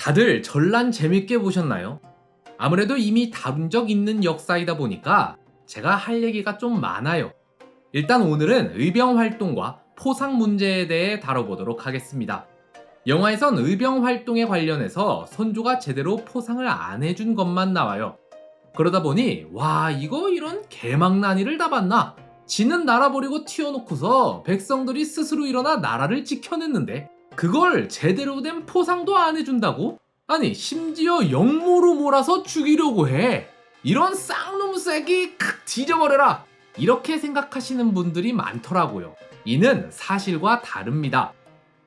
다들 전란 재밌게 보셨나요? 아무래도 이미 다룬 적 있는 역사이다 보니까 제가 할 얘기가 좀 많아요. 일단 오늘은 의병 활동과 포상 문제에 대해 다뤄보도록 하겠습니다. 영화에선 의병 활동에 관련해서 선조가 제대로 포상을 안 해준 것만 나와요. 그러다 보니 와 이거 이런 개망나니를 다 봤나? 지는 나라 버리고 튀어놓고서 백성들이 스스로 일어나 나라를 지켜냈는데 그걸 제대로 된 포상도 안 해준다고? 아니 심지어 역모로 몰아서 죽이려고 해. 이런 쌍놈 새끼 칵 뒤져버려라. 이렇게 생각하시는 분들이 많더라고요. 이는 사실과 다릅니다.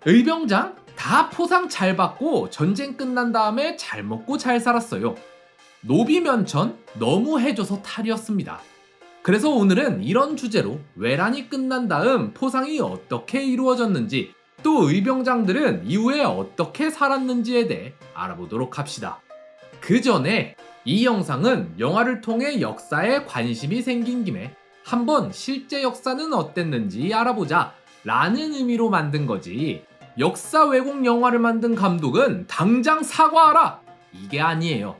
의병장 다 포상 잘 받고 전쟁 끝난 다음에 잘 먹고 잘 살았어요. 노비 면천 너무 해줘서 탈이었습니다. 그래서 오늘은 이런 주제로 외란이 끝난 다음 포상이 어떻게 이루어졌는지 또 의병장들은 이후에 어떻게 살았는지에 대해 알아보도록 합시다. 그 전에 이 영상은 영화를 통해 역사에 관심이 생긴 김에 한번 실제 역사는 어땠는지 알아보자 라는 의미로 만든 거지 역사 왜곡 영화를 만든 감독은 당장 사과하라! 이게 아니에요.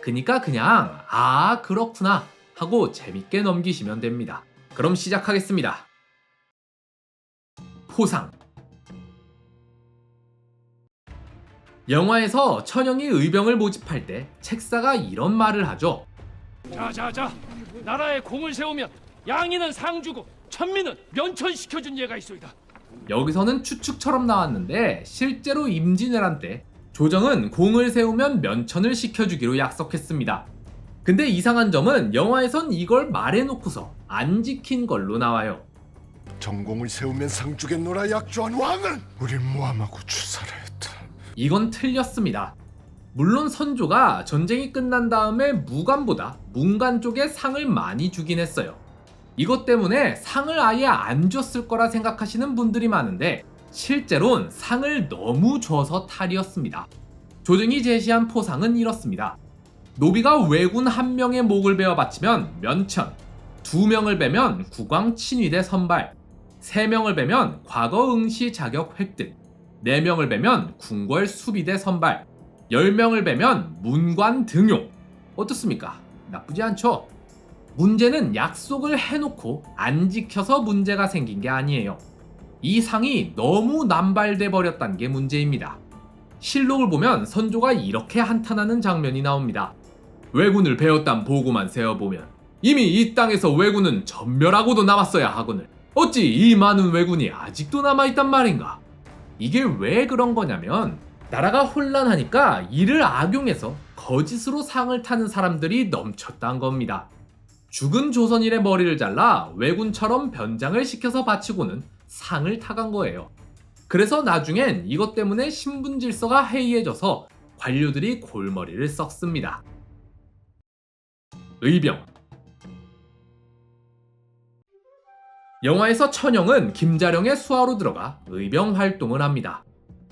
그니까 그냥 아 그렇구나 하고 재밌게 넘기시면 됩니다. 그럼 시작하겠습니다. 포상 영화에서 천영이 의병을 모집할 때 책사가 이런 말을 하죠. 자자자 나라에 공을 세우면 양이는 상 주고 천민은 면천시켜준 예가 있소이다 여기서는 추측처럼 나왔는데 실제로 임진왜란 때 조정은 공을 세우면 면천을 시켜주기로 약속했습니다. 근데 이상한 점은 영화에선 이걸 말해놓고서 안 지킨 걸로 나와요. 전공을 세우면 상주겠노라 약조한 왕은 우릴 모함하고 추살하였다. 이건 틀렸습니다. 물론 선조가 전쟁이 끝난 다음에 무관보다 문관 쪽에 상을 많이 주긴 했어요. 이것 때문에 상을 아예 안 줬을 거라 생각하시는 분들이 많은데 실제론 상을 너무 줘서 탈이었습니다. 조정이 제시한 포상은 이렇습니다. 노비가 왜군 한 명의 목을 베어 바치면 면천, 두 명을 베면 국왕 친위대 선발, 세 명을 베면 과거 응시 자격 획득, 4명을 베면 궁궐 수비대 선발, 10명을 베면 문관 등용. 어떻습니까? 나쁘지 않죠? 문제는 약속을 해놓고 안 지켜서 문제가 생긴 게 아니에요. 이 상이 너무 남발돼 버렸다는 게 문제입니다. 실록을 보면 선조가 이렇게 한탄하는 장면이 나옵니다. 왜군을 베었단 보고만 세어보면 이미 이 땅에서 왜군은 전멸하고도 남았어야 하거늘 어찌 이 많은 왜군이 아직도 남아있단 말인가? 이게 왜 그런 거냐면 나라가 혼란하니까 이를 악용해서 거짓으로 상을 타는 사람들이 넘쳤다는 겁니다. 죽은 조선인의 머리를 잘라 왜군처럼 변장을 시켜서 바치고는 상을 타간 거예요. 그래서 나중엔 이것 때문에 신분 질서가 해이해져서 관료들이 골머리를 썩습니다. 의병 영화에서 천영은 김자령의 수하로 들어가 의병 활동을 합니다.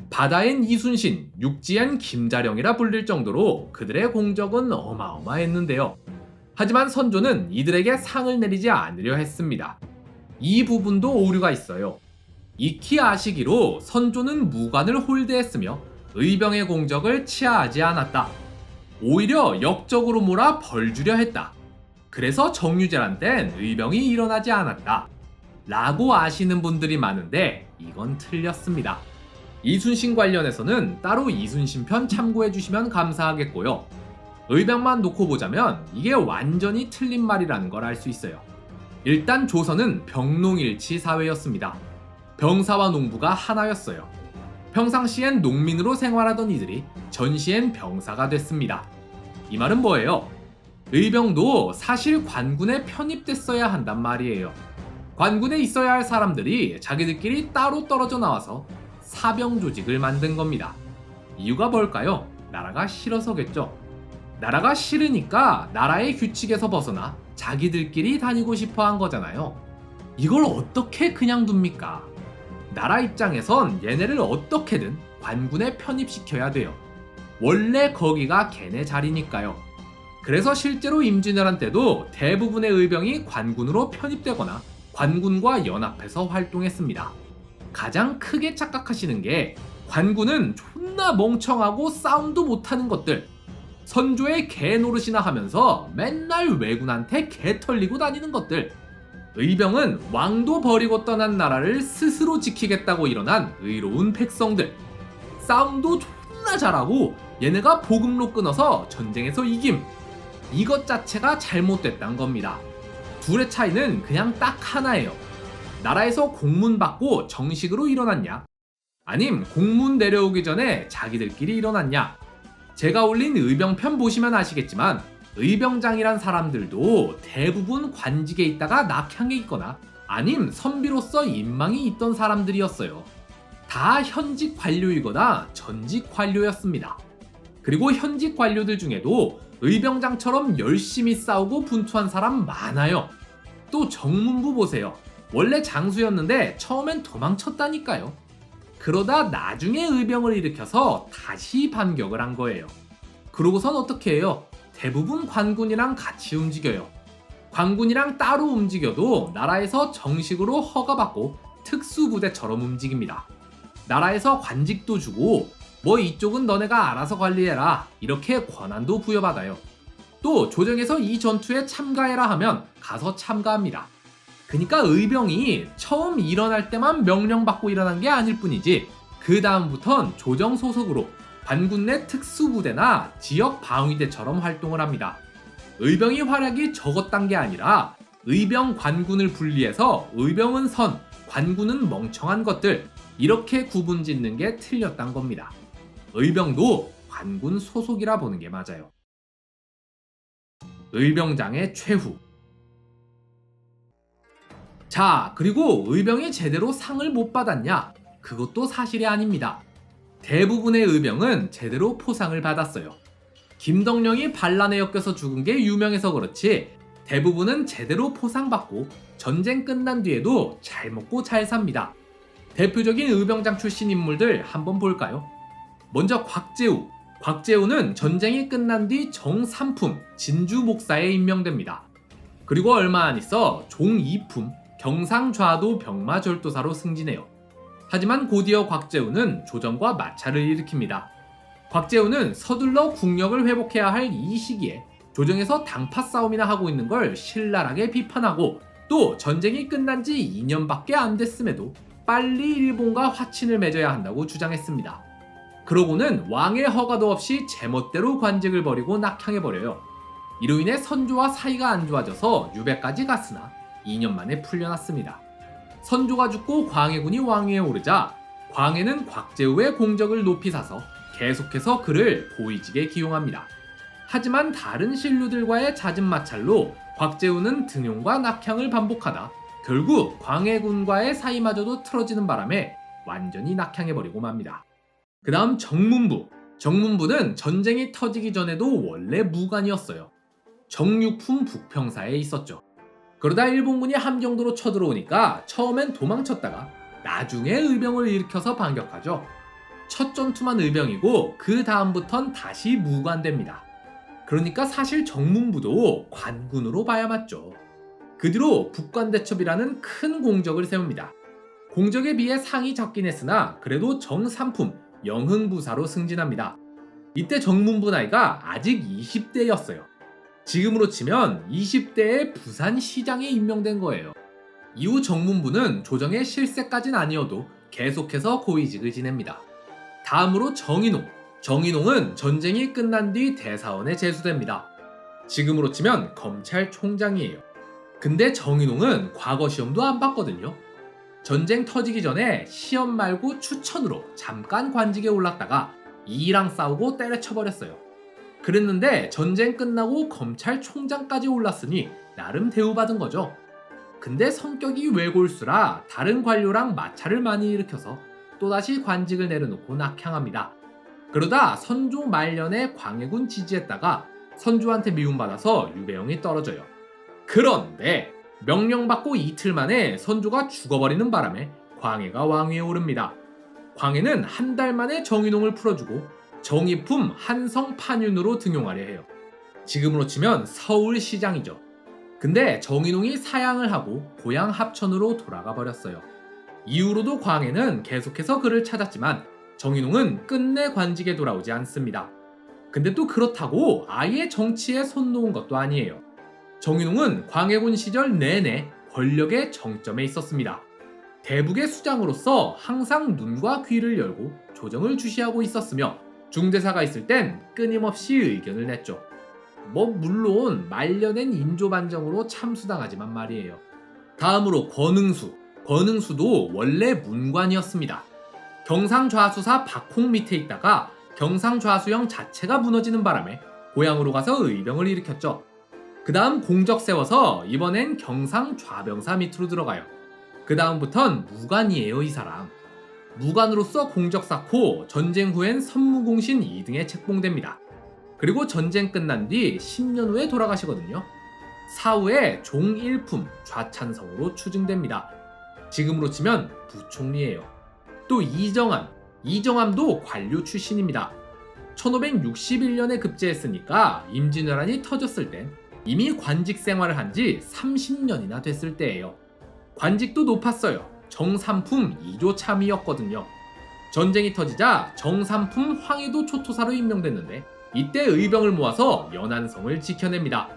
바다엔 이순신, 육지엔 김자령이라 불릴 정도로 그들의 공적은 어마어마했는데요. 하지만 선조는 이들에게 상을 내리지 않으려 했습니다. 이 부분도 오류가 있어요. 익히 아시기로 선조는 무관을 홀대했으며 의병의 공적을 치하하지 않았다. 오히려 역적으로 몰아 벌 주려 했다. 그래서 정유재란 땐 의병이 일어나지 않았다. 라고 아시는 분들이 많은데 이건 틀렸습니다. 이순신 관련해서는 따로 이순신 편 참고해 주시면 감사하겠고요. 의병만 놓고 보자면 이게 완전히 틀린 말이라는 걸 알 수 있어요. 일단 조선은 병농일치 사회였습니다. 병사와 농부가 하나였어요. 평상시엔 농민으로 생활하던 이들이 전시엔 병사가 됐습니다. 이 말은 뭐예요? 의병도 사실 관군에 편입됐어야 한단 말이에요. 관군에 있어야 할 사람들이 자기들끼리 따로 떨어져 나와서 사병 조직을 만든 겁니다. 이유가 뭘까요? 나라가 싫어서겠죠. 나라가 싫으니까 나라의 규칙에서 벗어나 자기들끼리 다니고 싶어 한 거잖아요. 이걸 어떻게 그냥 둡니까? 나라 입장에선 얘네를 어떻게든 관군에 편입시켜야 돼요. 원래 거기가 걔네 자리니까요. 그래서 실제로 임진왜란 때도 대부분의 의병이 관군으로 편입되거나 관군과 연합해서 활동했습니다. 가장 크게 착각하시는 게 관군은 존나 멍청하고 싸움도 못하는 것들. 선조의 개 노릇이나 하면서 맨날 왜군한테 개 털리고 다니는 것들. 의병은 왕도 버리고 떠난 나라를 스스로 지키겠다고 일어난 의로운 백성들. 싸움도 존나 잘하고 얘네가 보급로 끊어서 전쟁에서 이김. 이것 자체가 잘못됐단 겁니다. 둘의 차이는 그냥 딱 하나예요. 나라에서 공문 받고 정식으로 일어났냐? 아님 공문 내려오기 전에 자기들끼리 일어났냐? 제가 올린 의병편 보시면 아시겠지만 의병장이란 사람들도 대부분 관직에 있다가 낙향에 있거나 아님 선비로서 인망이 있던 사람들이었어요. 다 현직 관료이거나 전직 관료였습니다. 그리고 현직 관료들 중에도 의병장처럼 열심히 싸우고 분투한 사람 많아요. 또 정문부 보세요. 원래 장수였는데 처음엔 도망쳤다니까요. 그러다 나중에 의병을 일으켜서 다시 반격을 한 거예요. 그러고선 어떻게 해요? 대부분 관군이랑 같이 움직여요. 관군이랑 따로 움직여도 나라에서 정식으로 허가받고 특수부대처럼 움직입니다. 나라에서 관직도 주고 뭐 이쪽은 너네가 알아서 관리해라 이렇게 권한도 부여받아요. 또 조정에서 이 전투에 참가해라 하면 가서 참가합니다. 그니까 의병이 처음 일어날 때만 명령받고 일어난 게 아닐 뿐이지 그 다음부턴 조정 소속으로 관군 내 특수부대나 지역 방위대처럼 활동을 합니다. 의병이 활약이 적었단 게 아니라 의병 관군을 분리해서 의병은 선, 관군은 멍청한 것들 이렇게 구분 짓는 게 틀렸단 겁니다. 의병도 관군 소속이라 보는 게 맞아요. 의병장의 최후. 자, 그리고 의병이 제대로 상을 못 받았냐? 그것도 사실이 아닙니다. 대부분의 의병은 제대로 포상을 받았어요. 김덕령이 반란에 엮여서 죽은 게 유명해서 그렇지 대부분은 제대로 포상받고 전쟁 끝난 뒤에도 잘 먹고 잘 삽니다. 대표적인 의병장 출신 인물들 한번 볼까요? 먼저 곽재우. 곽재우는 전쟁이 끝난 뒤 정삼품 진주 목사에 임명됩니다. 그리고 얼마 안 있어 종이품 경상좌도 병마절도사로 승진해요. 하지만 곧이어 곽재우는 조정과 마찰을 일으킵니다. 곽재우는 서둘러 국력을 회복해야 할 이 시기에 조정에서 당파 싸움이나 하고 있는 걸 신랄하게 비판하고 또 전쟁이 끝난 지 2년밖에 안 됐음에도 빨리 일본과 화친을 맺어야 한다고 주장했습니다. 그러고는 왕의 허가도 없이 제멋대로 관직을 벌이고 낙향해버려요. 이로 인해 선조와 사이가 안 좋아져서 유배까지 갔으나 2년 만에 풀려났습니다. 선조가 죽고 광해군이 왕위에 오르자 광해는 곽재우의 공적을 높이 사서 계속해서 그를 고위직에 기용합니다. 하지만 다른 신료들과의 잦은 마찰로 곽재우는 등용과 낙향을 반복하다 결국 광해군과의 사이마저도 틀어지는 바람에 완전히 낙향해버리고 맙니다. 그 다음 정문부. 정문부는 전쟁이 터지기 전에도 원래 무관이었어요. 정육품 북평사에 있었죠. 그러다 일본군이 함경도로 쳐들어오니까 처음엔 도망쳤다가 나중에 의병을 일으켜서 반격하죠. 첫 전투만 의병이고 그 다음부턴 다시 무관됩니다. 그러니까 사실 정문부도 관군으로 봐야 맞죠. 그 뒤로 북관대첩이라는 큰 공적을 세웁니다. 공적에 비해 상이 적긴 했으나 그래도 정삼품 영흥부사로 승진합니다. 이때 정문부 나이가 아직 20대였어요. 지금으로 치면 20대의 부산시장에 임명된 거예요. 이후 정문부는 조정의 실세까진 아니어도 계속해서 고위직을 지냅니다. 다음으로 정인홍. 정인홍은 전쟁이 끝난 뒤 대사원에 제수됩니다. 지금으로 치면 검찰총장이에요. 근데 정인홍은 과거 시험도 안 봤거든요. 전쟁 터지기 전에 시험 말고 추천으로 잠깐 관직에 올랐다가 이랑 싸우고 때려쳐버렸어요. 그랬는데 전쟁 끝나고 검찰총장까지 올랐으니 나름 대우받은 거죠. 근데 성격이 외골수라 다른 관료랑 마찰을 많이 일으켜서 또다시 관직을 내려놓고 낙향합니다. 그러다 선조 말년에 광해군 지지했다가 선조한테 미움받아서 유배용이 떨어져요. 그런데 명령받고 이틀 만에 선조가 죽어버리는 바람에 광해가 왕위에 오릅니다. 광해는 한 달 만에 정인홍을 풀어주고 정의품 한성 판윤으로 등용하려 해요. 지금으로 치면 서울시장이죠. 근데 정인홍이 사양을 하고 고향 합천으로 돌아가 버렸어요. 이후로도 광해는 계속해서 그를 찾았지만 정인웅은 끝내 관직에 돌아오지 않습니다. 근데 또 그렇다고 아예 정치에 손 놓은 것도 아니에요. 정인웅은 광해군 시절 내내 권력의 정점에 있었습니다. 대북의 수장으로서 항상 눈과 귀를 열고 조정을 주시하고 있었으며 중대사가 있을 땐 끊임없이 의견을 냈죠. 뭐 물론 말려낸 인조반정으로 참수당하지만 말이에요. 다음으로 권응수. 권응수도 원래 문관이었습니다. 경상좌수사 박홍 밑에 있다가 경상좌수영 자체가 무너지는 바람에 고향으로 가서 의병을 일으켰죠. 그 다음 공적 세워서 이번엔 경상 좌병사 밑으로 들어가요. 그 다음부턴 무관이에요 이 사람. 무관으로서 공적 쌓고 전쟁 후엔 선무공신 2등에 책봉됩니다. 그리고 전쟁 끝난 뒤 10년 후에 돌아가시거든요. 사후에 종일품 좌찬성으로 추증됩니다. 지금으로 치면 부총리예요. 또 이정암, 이정암도 관료 출신입니다. 1561년에 급제했으니까 임진왜란이 터졌을 땐 이미 관직 생활을 한 지 30년이나 됐을 때예요. 관직도 높았어요. 정삼품 2조 참이었거든요. 전쟁이 터지자 정삼품 황해도 초토사로 임명됐는데 이때 의병을 모아서 연안성을 지켜냅니다.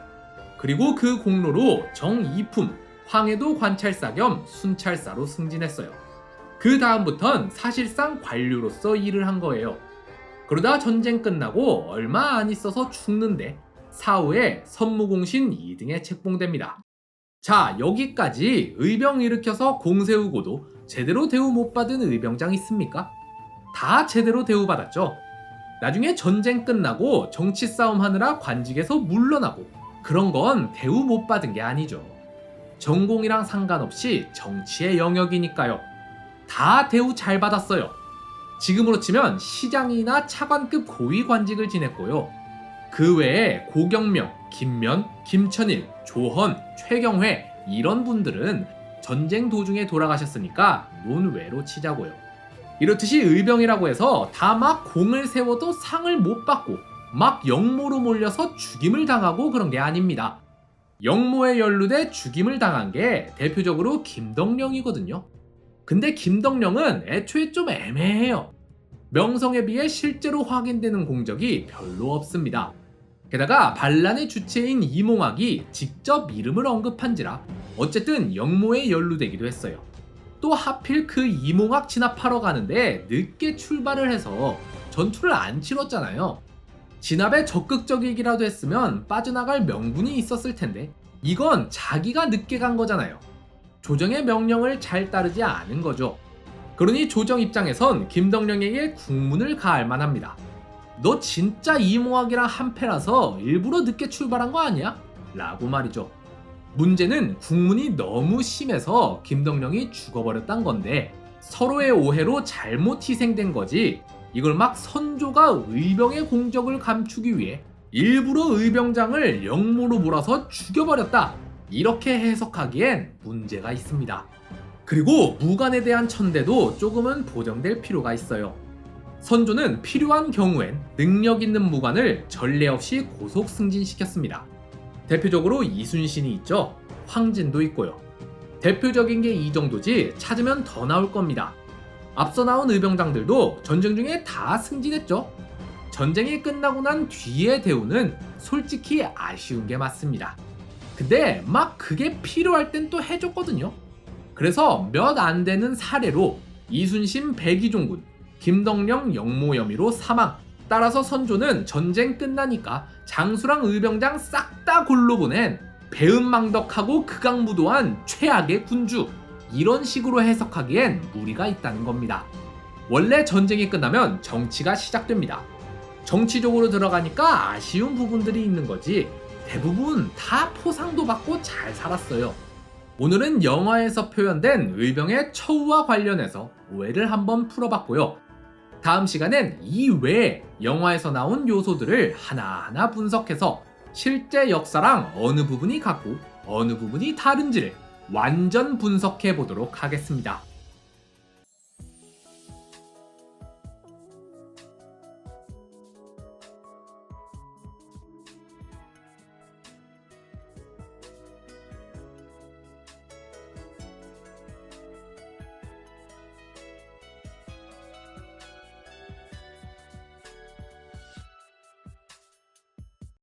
그리고 그 공로로 정이품 황해도 관찰사 겸 순찰사로 승진했어요. 그 다음부턴 사실상 관료로서 일을 한 거예요. 그러다 전쟁 끝나고 얼마 안 있어서 죽는데 사후에 선무공신 2등에 책봉됩니다. 자, 여기까지 의병 일으켜서 공 세우고도 제대로 대우 못 받은 의병장 있습니까? 다 제대로 대우받았죠. 나중에 전쟁 끝나고 정치 싸움 하느라 관직에서 물러나고 그런 건 대우 못 받은 게 아니죠. 전공이랑 상관없이 정치의 영역이니까요. 다 대우 잘 받았어요. 지금으로 치면 시장이나 차관급 고위 관직을 지냈고요. 그 외에 고경명, 김면, 김천일, 조헌, 최경회 이런 분들은 전쟁 도중에 돌아가셨으니까 논외로 치자고요. 이렇듯이 의병이라고 해서 다 막 공을 세워도 상을 못 받고 막 영모로 몰려서 죽임을 당하고 그런 게 아닙니다. 영모에 연루돼 죽임을 당한 게 대표적으로 김덕령이거든요. 근데 김덕령은 애초에 좀 애매해요. 명성에 비해 실제로 확인되는 공적이 별로 없습니다. 게다가 반란의 주체인 이몽학이 직접 이름을 언급한지라 어쨌든 영모에 연루되기도 했어요. 또 하필 그 이몽학 진압하러 가는데 늦게 출발을 해서 전투를 안 치렀잖아요. 진압에 적극적이기라도 했으면 빠져나갈 명분이 있었을 텐데 이건 자기가 늦게 간 거잖아요. 조정의 명령을 잘 따르지 않은 거죠. 그러니 조정 입장에선 김덕령에게 국문을 가할 만합니다. 너 진짜 이몽학이랑 한패라서 일부러 늦게 출발한 거 아니야? 라고 말이죠. 문제는 국문이 너무 심해서 김덕령이 죽어버렸단 건데 서로의 오해로 잘못 희생된 거지 이걸 막 선조가 의병의 공적을 감추기 위해 일부러 의병장을 영모로 몰아서 죽여버렸다 이렇게 해석하기엔 문제가 있습니다. 그리고 무관에 대한 천대도 조금은 보정될 필요가 있어요. 선조는 필요한 경우엔 능력 있는 무관을 전례 없이 고속 승진시켰습니다. 대표적으로 이순신이 있죠. 황진도 있고요. 대표적인 게 이 정도지 찾으면 더 나올 겁니다. 앞서 나온 의병장들도 전쟁 중에 다 승진했죠. 전쟁이 끝나고 난 뒤의 대우는 솔직히 아쉬운 게 맞습니다. 근데 막 그게 필요할 땐 또 해줬거든요. 그래서 몇 안 되는 사례로 이순신 백이종군, 김덕령 영모여미로 사망. 따라서 선조는 전쟁 끝나니까 장수랑 의병장 싹 다 골로 보낸 배은망덕하고 극악무도한 최악의 군주 이런 식으로 해석하기엔 무리가 있다는 겁니다. 원래 전쟁이 끝나면 정치가 시작됩니다. 정치적으로 들어가니까 아쉬운 부분들이 있는 거지 대부분 다 포상도 받고 잘 살았어요. 오늘은 영화에서 표현된 의병의 처우와 관련해서 오해를 한번 풀어봤고요. 다음 시간엔 이 외에 영화에서 나온 요소들을 하나하나 분석해서 실제 역사랑 어느 부분이 같고 어느 부분이 다른지를 완전 분석해 보도록 하겠습니다.